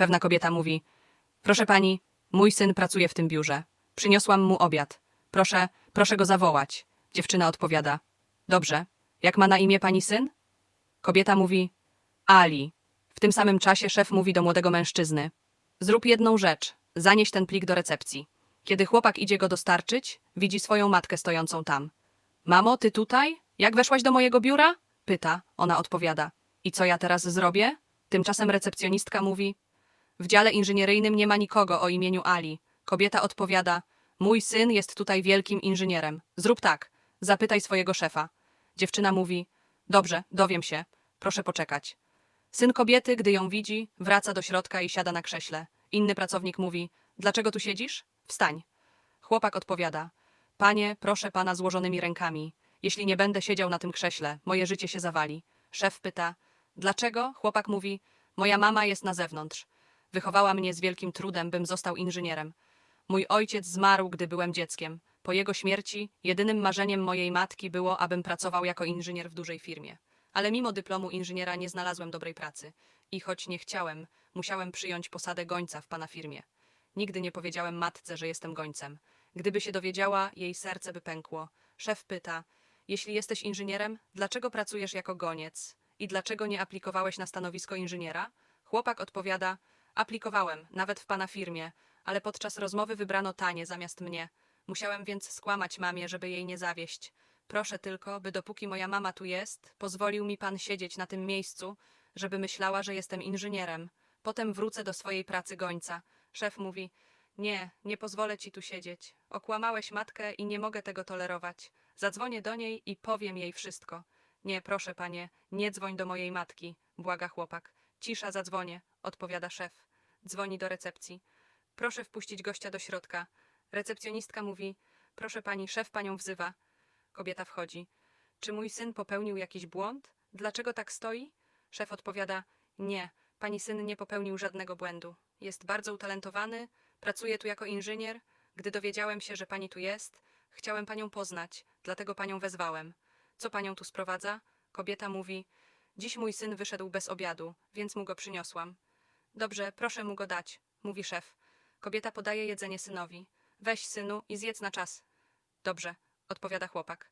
Pewna kobieta mówi: Proszę pani, mój syn pracuje w tym biurze. Przyniosłam mu obiad. Proszę, proszę go zawołać. Dziewczyna odpowiada: Dobrze. Jak ma na imię pani syn? Kobieta mówi: Ali. W tym samym czasie szef mówi do młodego mężczyzny: Zrób jedną rzecz, zanieś ten plik do recepcji. Kiedy chłopak idzie go dostarczyć, widzi swoją matkę stojącą tam. Mamo, ty tutaj? Jak weszłaś do mojego biura? Pyta, ona odpowiada. I co ja teraz zrobię? Tymczasem recepcjonistka mówi: W dziale inżynieryjnym nie ma nikogo o imieniu Ali. Kobieta odpowiada: Mój syn jest tutaj wielkim inżynierem. Zrób tak, zapytaj swojego szefa. Dziewczyna mówi: Dobrze, dowiem się. Proszę poczekać. Syn kobiety, gdy ją widzi, wraca do środka i siada na krześle. Inny pracownik mówi: Dlaczego tu siedzisz? Wstań. Chłopak odpowiada: Panie, proszę pana złożonymi rękami. Jeśli nie będę siedział na tym krześle, moje życie się zawali. Szef pyta: Dlaczego? Chłopak mówi: Moja mama jest na zewnątrz. Wychowała mnie z wielkim trudem, bym został inżynierem. Mój ojciec zmarł, gdy byłem dzieckiem. Po jego śmierci jedynym marzeniem mojej matki było, abym pracował jako inżynier w dużej firmie. Ale mimo dyplomu inżyniera nie znalazłem dobrej pracy. I choć nie chciałem, musiałem przyjąć posadę gońca w pana firmie. Nigdy nie powiedziałem matce, że jestem gońcem. Gdyby się dowiedziała, jej serce by pękło. Szef pyta: Jeśli jesteś inżynierem, dlaczego pracujesz jako goniec? I dlaczego nie aplikowałeś na stanowisko inżyniera? Chłopak odpowiada: Aplikowałem, nawet w pana firmie, ale podczas rozmowy wybrano tanie zamiast mnie. Musiałem więc skłamać mamie, żeby jej nie zawieść. Proszę tylko, by dopóki moja mama tu jest, pozwolił mi pan siedzieć na tym miejscu, żeby myślała, że jestem inżynierem. Potem wrócę do swojej pracy gońca. Szef mówi: Nie, nie pozwolę ci tu siedzieć. Okłamałeś matkę i nie mogę tego tolerować. Zadzwonię do niej i powiem jej wszystko. Nie, proszę panie, nie dzwoń do mojej matki, błaga chłopak. Cisza, zadzwonię, odpowiada szef. Dzwoni do recepcji. Proszę wpuścić gościa do środka. Recepcjonistka mówi: Proszę pani, szef panią wzywa. Kobieta wchodzi. Czy mój syn popełnił jakiś błąd? Dlaczego tak stoi? Szef odpowiada: Nie, pani syn nie popełnił żadnego błędu. Jest bardzo utalentowany, pracuje tu jako inżynier. Gdy dowiedziałem się, że pani tu jest, chciałem panią poznać, dlatego panią wezwałem. Co panią tu sprowadza? Kobieta mówi: Dziś mój syn wyszedł bez obiadu, więc mu go przyniosłam. Dobrze, proszę mu go dać, mówi szef. Kobieta podaje jedzenie synowi. Weź, synu, i zjedz na czas. Dobrze, odpowiada chłopak.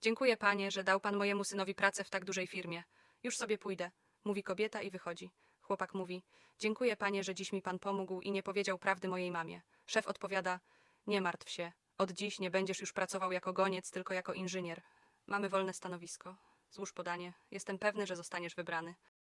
Dziękuję, panie, że dał pan mojemu synowi pracę w tak dużej firmie. Już sobie pójdę, mówi kobieta i wychodzi. Chłopak mówi: Dziękuję, panie, że dziś mi pan pomógł i nie powiedział prawdy mojej mamie. Szef odpowiada: Nie martw się. Od dziś nie będziesz już pracował jako goniec, tylko jako inżynier. Mamy wolne stanowisko. Złóż podanie. Jestem pewny, że zostaniesz wybrany.